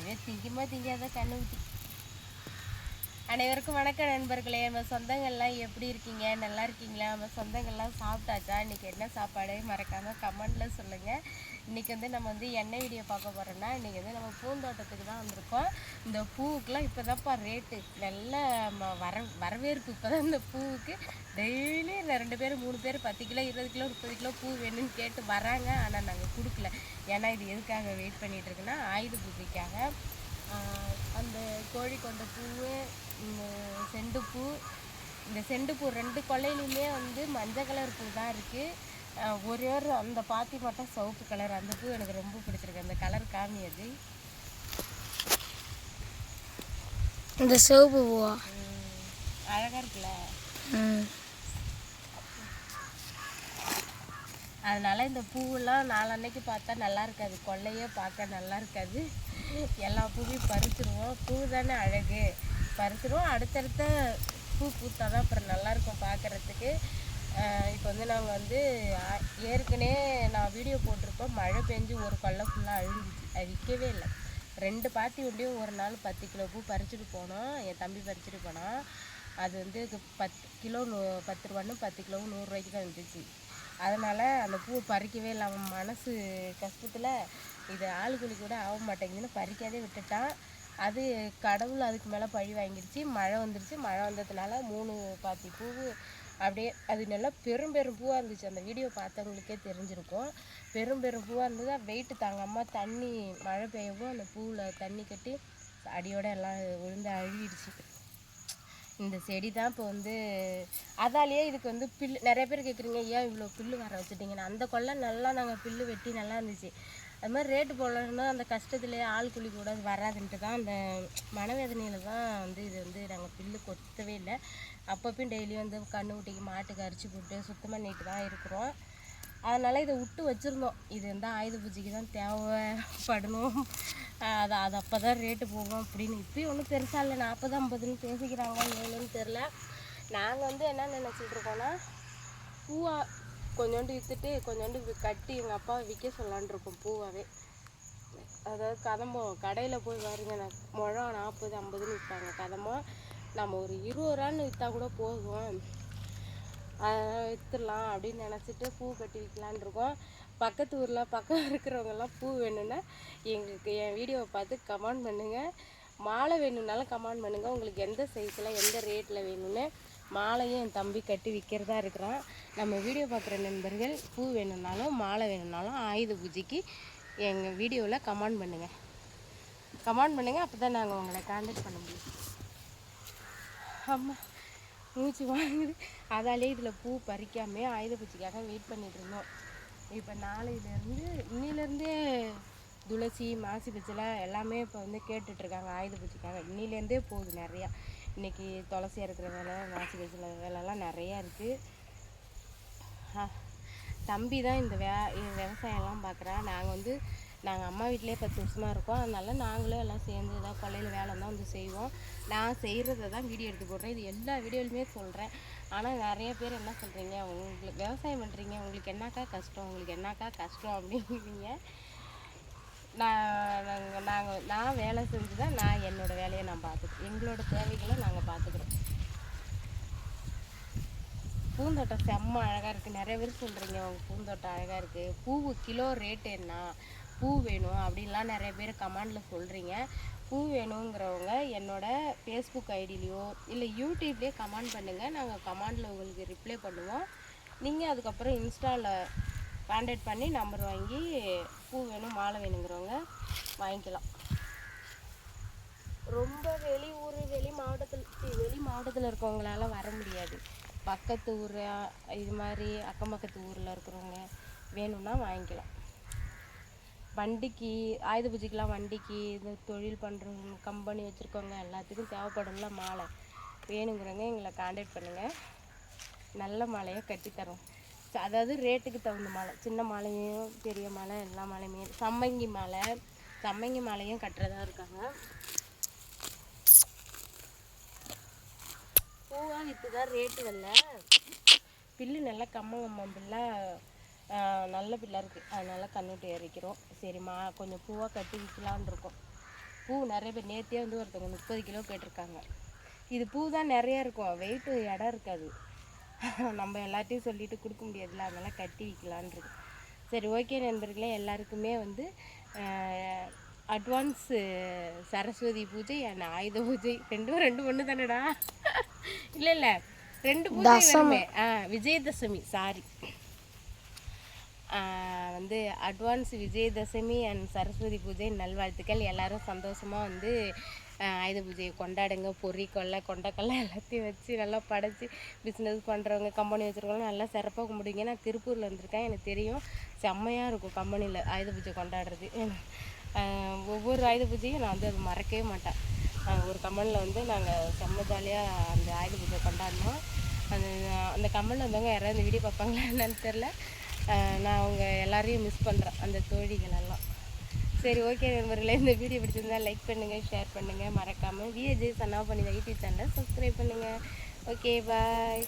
அதே திங்குமா திங்காத கண்ணு ஊட்டி அனைவருக்கும் வணக்கம் நண்பர்களே. நம்ம சொந்தங்கள்லாம் எப்படி இருக்கீங்க? நல்லா இருக்கீங்களா? நம்ம சொந்தங்கள்லாம் சாப்பிட்டாச்சா? இன்றைக்கி என்ன சாப்பாடு? மறக்காம கமெண்டில் சொல்லுங்கள் இன்றைக்கி வந்து நம்ம வந்து எண்ணெய் வீடியோ பார்க்க போகிறோன்னா இன்றைக்கி வந்து நம்ம பூந்தோட்டத்துக்கு தான் வந்திருக்கோம். இந்த பூவுக்குலாம் இப்போதான்ப்பா ரேட்டு நல்ல ம- வர வரவேற்பு இப்போதான் இந்த பூவுக்கு. டெய்லி ரெண்டு பேர் மூணு பேர் பத்து கிலோ இருபது கிலோ முப்பது கிலோ பூ வேணும்னு கேட்டு வராங்க. ஆனால் நாங்கள் கொடுக்கல. ஏன்னா இது எதுக்காக வெயிட் பண்ணிட்டு இருக்குன்னா ஆயுத பூஜைக்காக. அந்த கோழி கொண்ட பூவு செண்டுப்பூ இந்த செண்டுப்பூ ரெண்டு கொள்ளையிலையுமே வந்து மஞ்சள் கலர் பூ தான் இருக்குது ஒரே ஒரு அந்த பாத்தி மட்டும் சிவப்பு கலர். அந்த பூ எனக்கு ரொம்ப பிடிச்சிருக்கு. அந்த கலர் காமி அது. இந்த சிவப்பு பூவா? அழகாக இருக்குல்ல? அதனால இந்த பூவெல்லாம் நாளன்னைக்கு பார்த்தா நல்லா இருக்காது. கொள்ளையே பார்க்க நல்லா இருக்காது. எல்லா பூவையும் பறிச்சிருவோம். பூ தானே அழகு. பறிச்சிருவோம். அடுத்தடுத்த பூ பூத்தா தான் அப்புறம் நல்லாயிருக்கும் பார்க்குறதுக்கு. இப்போ வந்து நாங்கள் வந்து ஏற்கனவே நான் வீடியோ போட்டிருப்போம் மழை பெஞ்சு ஒரு கொல்லை ஃபுல்லாக அழிஞ்சிச்சு. அது விற்கவே இல்லை. ரெண்டு பாத்தி உண்டியும் ஒரு நாள் பத்து கிலோ பூ பறிச்சுட்டு போனோம். என் தம்பி பறிச்சுட்டு போனான். அது வந்து பத்து கிலோ நூ பத்து ரூபான்னு பத்து கிலோவும் நூறுரூவாய்க்கு தான் இருந்துச்சு. அதனால் அந்த பூ பறிக்கவே இல்லை அவன் மனசு கஷ்டத்தில் இது ஆளுக்குழி கூட ஆக மாட்டேங்குதுன்னு பறிக்காதே விட்டுட்டான். அது கடவுள் அதுக்கு மேலே பழி வாங்கிடுச்சு மழை வந்துருச்சு. மழை வந்ததுனால மூணு பாத்தி பூ அப்படியே அது நல்லா பெரும் பெரும் பூவாக இருந்துச்சு. அந்த வீடியோ பார்த்தவங்களுக்கே தெரிஞ்சிருக்கும். பெரும் பெரும் பூவாக இருந்தது வெயிட்டு தாங்காமல் தண்ணி மழை பெய்யவும் அந்த பூவில் தண்ணி கட்டி அடியோட எல்லாம் விழுந்து அழுகிடுச்சு. இந்த செடி தான் இப்போ வந்து அதாலேயே இதுக்கு வந்து பில்லு நிறைய பேர் கேட்குறீங்க ஏன் இவ்வளோ பில்லு வர வச்சுட்டிங்கன்னு? அந்த கொள்ளை நல்லா நாங்கள் பில்லு வெட்டி நல்லா இருந்துச்சு. அது மாதிரி ரேட்டு போடலன்னா அந்த கஷ்டத்துலேயே ஆள் கூலி கூட அது வராதுன்ட்டு தான் அந்த மனவேதனையில் தான் வந்து இது வந்து நாங்கள் பில்லு கொத்தவே இல்லை. அப்பப்பையும் டெய்லியும் வந்து கண்ணு ஊட்டிக்கு மாட்டுக்கு அரிச்சு போட்டு சுத்தம் பண்ணிட்டு தான் இருக்கிறோம். அதனால் இதை விட்டு வச்சுருந்தோம். இது வந்து ஆயுத பூஜைக்கு தான் தேவைப்படணும். அது அது அப்போ தான் ரேட்டு போகும் அப்படின்னு. இப்போயும் ஒன்றும் பெருசாக இல்லை. நாற்பது ஐம்பதுன்னு பேசிக்கிறாங்க. ஏழுன்னு தெரில நாங்கள் வந்து என்ன நினச்சிட்ருக்கோன்னா பூவா கொஞ்சோண்டு விற்றுட்டு கொஞ்சோண்டு கட்டி எங்கள் அப்பாவை விற்க சொல்லலான்னு இருக்கோம் பூவாகவே அதாவது கதம்போ கடையில் போய் பாருங்க நான் முழம் நாற்பது ஐம்பதுன்னு விற்பாங்க கதம்பம் நம்ம ஒரு இருபது ரூபான்னு விற்றா கூட போதும். அதெல்லாம் விற்றுடலாம் அப்படின்னு நினச்சிட்டு பூ கட்டி விற்கலான் இருக்கோம். பக்கத்து ஊரில் பக்கம் இருக்கிறவங்கெல்லாம் பூ வேணும்னா எங்களுக்கு என் வீடியோவை பார்த்து கமெண்ட் பண்ணுங்கள் மாலை வேணும்னாலும் கமெண்ட் பண்ணுங்கள் உங்களுக்கு எந்த சைஸில் எந்த ரேட்டில் வேணும்னு. மாலையும் என் தம்பி கட்டி விற்கிறதா இருக்கிறான். நம்ம வீடியோ பார்க்குற நண்பர்கள் பூ வேணும்னாலும் மாலை வேணும்னாலும் ஆயுத பூஜைக்கு எங்கள் வீடியோவில் கமெண்ட் பண்ணுங்கள் கமெண்ட் பண்ணுங்கள் அப்போ தான் நாங்கள் உங்களை காண்டக்ட் பண்ண முடியும். ஆமாம் மூச்சு வாங்குது. அதாலே இதில் பூ பறிக்காமே ஆயுத பூஜைக்காக வெயிட் பண்ணிகிட்டு இருந்தோம். இப்போ நாளையிலேருந்து இன்னிலேருந்தே துளசி மாசி பச்சிலை எல்லாமே இப்போ வந்து கேட்டுட்ருக்காங்க. ஆயுத பூஜைக்காக. இன்னிலேருந்தே போகுது நிறையா. இன்னைக்கு துளசி இருக்கிற வேலை மாசி பச்சிலை வேலைலாம் நிறையா இருக்குது தம்பி தான் இந்த வே விவசாயம்லாம் பார்க்குறான் நாங்கள் வந்து நாங்கள் அம்மா வீட்டிலே பத்து வருஷமாக இருக்கோம். அதனால நாங்களும் எல்லாம் சேர்ந்து ஏதாவது கொள்ளையில் வேலை தான் வந்து செய்வோம். நான் செய்கிறத தான் வீடியோ எடுத்து போடுறேன். இது எல்லா வீடியோலையுமே சொல்கிறேன் ஆனால் நிறைய பேர் என்ன சொல்கிறீங்க உங்களுக்கு விவசாயம் பண்ணுறீங்க உங்களுக்கு என்னக்கா கஷ்டம்? உங்களுக்கு என்னக்கா கஷ்டம்? அப்படிங்கிறீங்க நான் நாங்கள் நாங்கள் நான் வேலை செஞ்சு தான் நான் என்னோட வேலையை நான் பார்த்துக்கிறேன். எங்களோட தேவைகளை நாங்கள் பார்த்துக்குறோம். பூந்தோட்டம் செம்ம அழகாக இருக்குது நிறைய பேர் சொல்கிறீங்க உங்கள் பூந்தோட்டம் அழகாக இருக்குது பூவு கிலோ ரேட் என்ன? பூ வேணும் அப்படின்லாம் நிறைய பேர் கமெண்டில் சொல்கிறீங்க பூ வேணுங்கிறவங்க என்னோட ஃபேஸ்புக் ஐடிலேயோ இல்லை யூடியூப்லேயே கமெண்ட் பண்ணுங்கள் நாங்கள் கமெண்டில் உங்களுக்கு ரிப்ளை பண்ணுவோம். நீங்கள் அதுக்கப்புறம் இன்ஸ்டாவில் கான்டாக்ட் பண்ணி நம்பர் வாங்கி பூ வேணும் மாலை வேணுங்கிறவங்க வாங்கிக்கலாம். ரொம்ப வெளியூர் வெளி மாவட்டத்தில் வெளி மாவட்டத்தில் இருக்கவங்களால வர முடியாது. பக்கத்து ஊர் இது மாதிரி அக்கம் பக்கத்து ஊரில் இருக்கிறவங்க வேணும்னா வாங்கிக்கலாம். வண்டிக்கு ஆயுத பூஜைக்கெலாம் வண்டிக்கு இந்த தொழில் பண்ணுறவங்க கம்பெனி வச்சுருக்கவங்க எல்லாத்துக்கும் தேவைப்படும்ல மாலை. வேணுங்கிறவங்க எங்களை காண்டாக்ட் பண்ணுங்கள் நல்ல மாலையாக கட்டித்தரோம். அதாவது ரேட்டுக்கு தகுந்த மாலை சின்ன மாலையும் பெரிய மாலை எல்லா மாலையுமே சம்மங்கி மாலை சம்மங்கி மாலையும் கட்டுறதா இருக்காங்க. பூவாக விற்று தான் ரேட்டு வரல பில்லு நல்லா கம்ம கம்மம் பில்லாக நல்ல பில்லாக இருக்குது அதனால கண்ணுட்டு இறக்கிறோம் சரிம்மா கொஞ்சம் பூவாக கட்டி விற்கலான் இருக்கோம். பூ நிறைய பேர் நேற்றே வந்து ஒருத்தவங்க முப்பது கிலோ கேட்டிருக்காங்க. இது பூ தான் நிறையா இருக்கும். வெயிட்டு இடம் இருக்காது. நம்ம எல்லாத்தையும் சொல்லிட்டு கொடுக்க முடியாதுல்ல அதனால கட்டி வைக்கலான்றது சரி ஓகே நண்பர்களே எல்லாருக்குமே வந்து அட்வான்ஸ் சரஸ்வதி பூஜை அண்ட் ஆயுத பூஜை ரெண்டும் ரெண்டு ஒன்று தானேடா இல்லை இல்லை ரெண்டு பூஜை ஆ விஜயதசமி சாரி வந்து அட்வான்ஸ் விஜயதசமி அண்ட் சரஸ்வதி பூஜை நல்வாழ்த்துக்கள். எல்லாரும் சந்தோஷமாக வந்து ஆயுத பூஜையை கொண்டாடுங்க. பொறி கொள்ளை கொண்டக்கொள்ளை எல்லாத்தையும் வச்சு நல்லா படைச்சி பிஸ்னஸ் பண்ணுறவங்க கம்பெனி வச்சுருக்கவங்க நல்லா சிறப்பாக கும்பிடுங்க நான் திருப்பூரில் இருந்திருக்கேன். எனக்கு தெரியும் செம்மையாக இருக்கும் கம்பெனியில் ஆயுத பூஜை கொண்டாடுறது. ஒவ்வொரு ஆயுத பூஜையும் நான் வந்து அது மறக்கவே மாட்டேன். ஒரு கம்பெனியில் வந்து நாங்கள் செம்ம ஜாலியாக அந்த ஆயுத பூஜை கொண்டாடினோம். அந்த அந்த கம்பெனியில் வந்தவங்க யாராவது இந்த வீடியோ பார்ப்பாங்களா என்னன்னு தெரில நான் அவங்க எல்லாரையும் மிஸ் பண்ணுறேன் அந்த தோழிகள் எல்லாம் சரி ஓகே நண்பர்களே இந்த வீடியோ பிடிச்சிருந்தா லைக் பண்ணுங்கள் ஷேர் பண்ணுங்கள் மறக்காமல் விஏஜே சன்னா பண்ணி யூடியூப் சேனலை சப்ஸ்கிரைப் பண்ணுங்கள் ஓகே பாய்